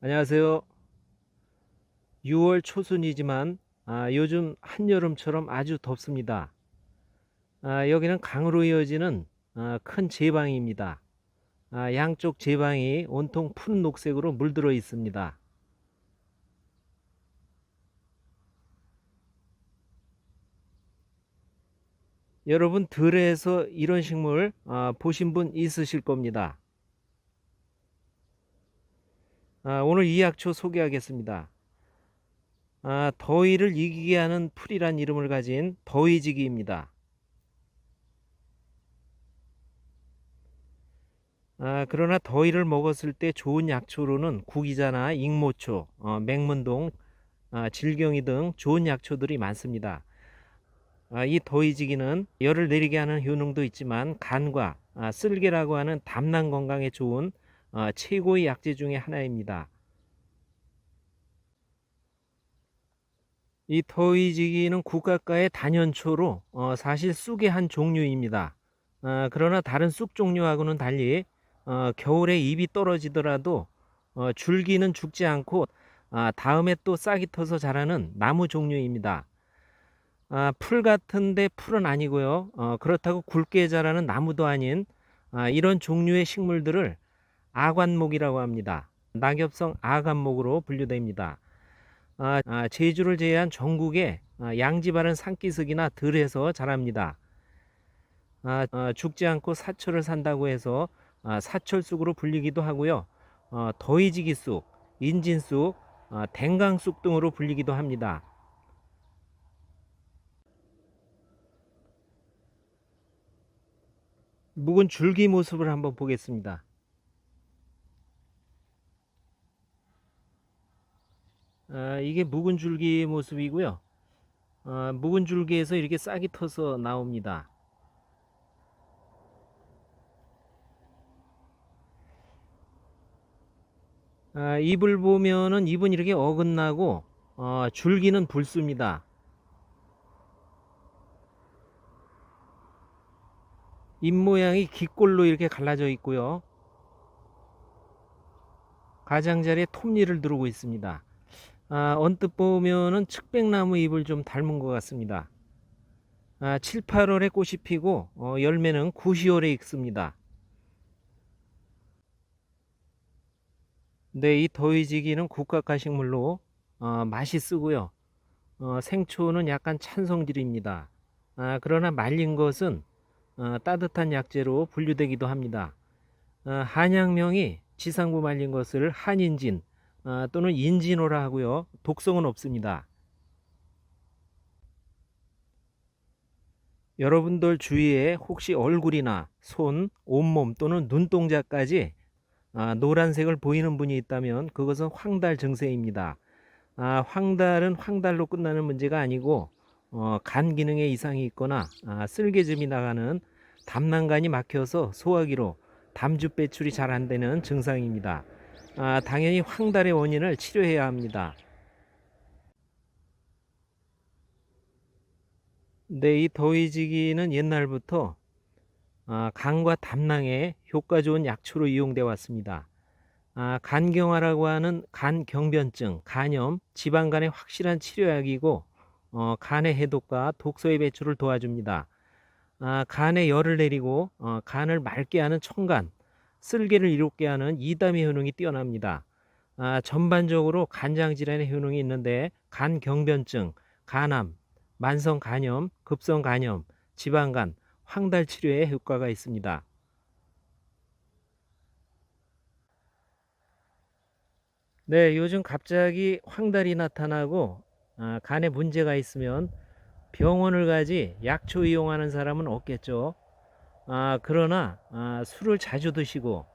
안녕하세요. 6월 초순이지만 아, 요즘 한여름처럼 아주 덥습니다. 아, 여기는 강으로 이어지는 아, 큰 제방입니다. 아, 양쪽 제방이 온통 푸른 녹색으로 물들어 있습니다. 여러분 들에서 이런 식물 아, 보신 분 있으실 겁니다. 아, 오늘 이 약초 소개하겠습니다. 아, 더위를 이기게 하는 풀이란 이름을 가진 더위지기입니다. 아, 그러나 더위를 먹었을 때 좋은 약초로는 구기자나 익모초, 어, 맹문동, 아, 질경이 등 좋은 약초들이 많습니다. 아, 이 더위지기는 열을 내리게 하는 효능도 있지만 간과 아, 쓸개라고 하는 담낭 건강에 좋은 아, 최고의 약재 중에 하나입니다. 이 더위지기는 국가가의 단연초로 어, 사실 쑥의 한 종류입니다. 아, 그러나 다른 쑥 종류하고는 달리 어, 겨울에 잎이 떨어지더라도 어, 줄기는 죽지 않고 아, 다음에 또 싹이 터서 자라는 나무 종류입니다. 아, 풀 같은데 풀은 아니고요. 어, 그렇다고 굵게 자라는 나무도 아닌 아, 이런 종류의 식물들을 아관목이라고 합니다. 낙엽성 아관목으로 분류됩니다. 아, 아, 제주를 제외한 전국에 아, 양지 바른 산기슭이나 들에서 자랍니다. 아, 아, 죽지 않고 사철을 산다고 해서 아, 사철쑥으로 불리기도 하고요. 어, 더위지기쑥, 인진쑥, 아, 댕강쑥 등으로 불리기도 합니다. 묵은 줄기 모습을 한번 보겠습니다. 아, 이게 묵은 줄기 모습이고요. 아, 묵은 줄기에서 이렇게 싹이 터서 나옵니다. 아, 잎을 보면은 잎은 이렇게 어긋나고 어, 줄기는 붉습니다. 잎 모양이 기꼴로 이렇게 갈라져 있고요. 가장자리에 톱니를 두르고 있습니다. 아, 언뜻 보면은 측백나무 잎을 좀 닮은 것 같습니다. 아, 7, 8월에 꽃이 피고 어, 열매는 9, 10월에 익습니다. 네, 이 더위지기는 국가가식물로 어, 맛이 쓰고요. 어, 생초는 약간 찬 성질입니다. 아, 그러나 말린 것은 어, 따뜻한 약재로 분류되기도 합니다. 어, 한약명이 지상부 말린 것을 한인진 어, 또는 인진호라 하고요. 독성은 없습니다. 여러분들 주위에 혹시 얼굴이나 손, 온몸 또는 눈동자까지 아, 노란색을 보이는 분이 있다면 그것은 황달 증세입니다. 아, 황달은 황달로 끝나는 문제가 아니고 어, 간 기능에 이상이 있거나 아, 쓸개즙이 나가는 담낭간이 막혀서 소화기로 담주 배출이 잘 안 되는 증상입니다. 아, 당연히 황달의 원인을 치료해야 합니다. 네, 이 더위지기는 옛날부터 아, 간과 담낭에 효과 좋은 약초로 이용되어 왔습니다. 아, 간경화라고 하는 간경변증, 간염, 지방간의 확실한 치료약이고 어, 간의 해독과 독소의 배출을 도와줍니다. 아, 간에 열을 내리고 어, 간을 맑게 하는 청간, 쓸개를 이롭게 하는 이담의 효능이 뛰어납니다. 아, 전반적으로 간장 질환의 효능이 있는데 간 경변증, 간암, 만성 간염, 급성 간염, 지방간, 황달 치료에 효과가 있습니다. 네, 요즘 갑자기 황달이 나타나고 아, 간에 문제가 있으면 병원을 가지 약초 이용하는 사람은 없겠죠. 아, 그러나 아, 술을 자주 드시고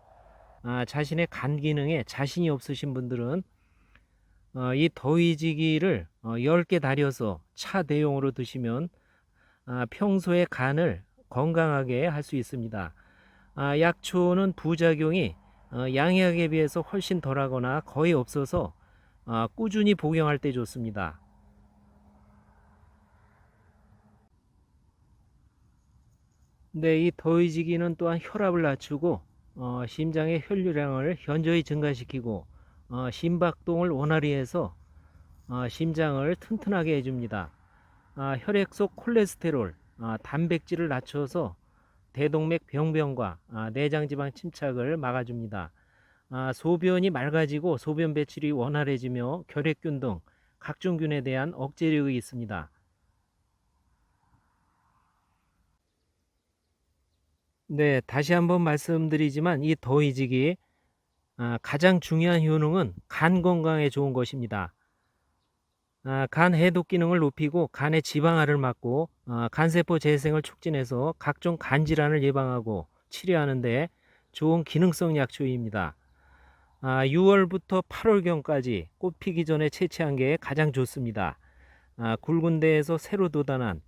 아, 자신의 간 기능에 자신이 없으신 분들은 어, 이 더위지기를 어, 10개 달여서 차 대용으로 드시면 아, 평소에 간을 건강하게 할 수 있습니다. 아, 약초는 부작용이 어, 양약에 비해서 훨씬 덜하거나 거의 없어서 아, 꾸준히 복용할 때 좋습니다. 네, 이 더위지기는 또한 혈압을 낮추고 어, 심장의 혈류량을 현저히 증가시키고 어, 심박동을 원활히 해서 어, 심장을 튼튼하게 해줍니다. 아, 혈액 속 콜레스테롤, 아, 단백질을 낮춰서 대동맥 병변과 아, 내장지방 침착을 막아줍니다. 아, 소변이 맑아지고 소변 배출이 원활해지며 결핵균 등 각종 균에 대한 억제력이 있습니다. 네, 다시 한번 말씀드리지만 이 더위지기 아, 가장 중요한 효능은 간 건강에 좋은 것입니다. 아, 간 해독 기능을 높이고 간의 지방화를 막고 아, 간세포 재생을 촉진해서 각종 간 질환을 예방하고 치료하는데 좋은 기능성 약초입니다. 아, 6월부터 8월경까지 꽃 피기 전에 채취한 게 가장 좋습니다. 아, 굵은 데에서 새로 아,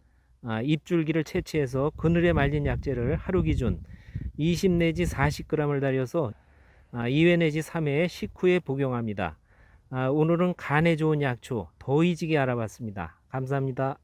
잎줄기를 채취해서 그늘에 말린 약재를 하루 기준 20 내지 40g을 달여서 아, 2회 내지 3회 식후에 복용합니다. 아, 오늘은 간에 좋은 약초 더위지게 알아봤습니다. 감사합니다.